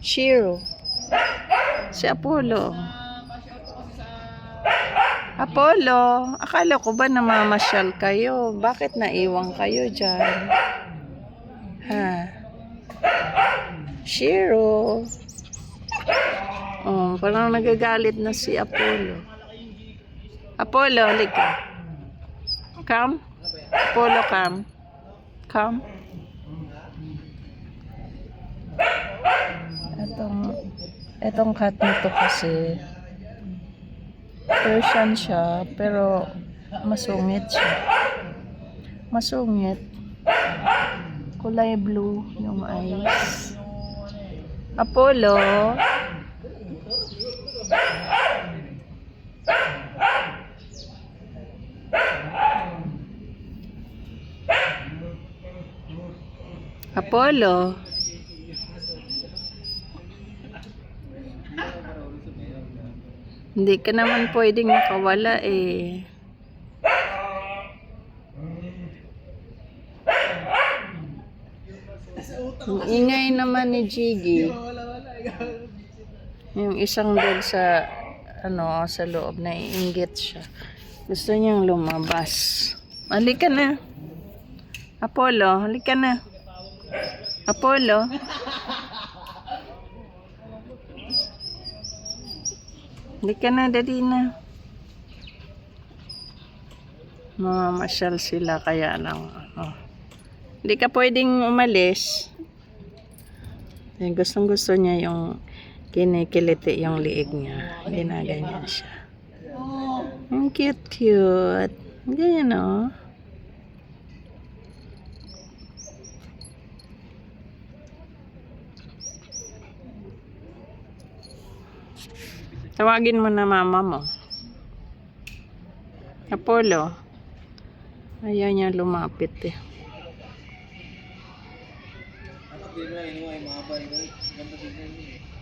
Shiro. Si Apollo. Apollo, akala ko ba namamasyal kayo? Bakit naiwan kayo dyan? Ha? Shiro. Oh, parang nagagalit na si Apollo. Apollo, halika. Come. Apollo, come. Come. Etong, etong cat nito kasi, Persian siya, pero masungit siya. Masungit. Kulay blue yung eyes. Apollo. Apollo. Hindi ka naman pwedeng makawala eh. Ang ingay naman ni Jiggy. Yung isang dog sa ano sa loob na iinggit siya. Gusto niyang lumabas. Halika na. Apollo, halika na. Apollo. Halika na, dali na. Mamamasyal sila kaya lang. Oh. Hindi ka pwedeng umalis. Eh, gustong gusto niya yung kinikiliti yung liig niya. Ginaganyan siya. Ang cute cute. Ganyan oh. Tawagin mo na mama mo. Apollo. Ayaw niya lumapit eh. Dapat din na, yung mga bal. Ganda din na eh.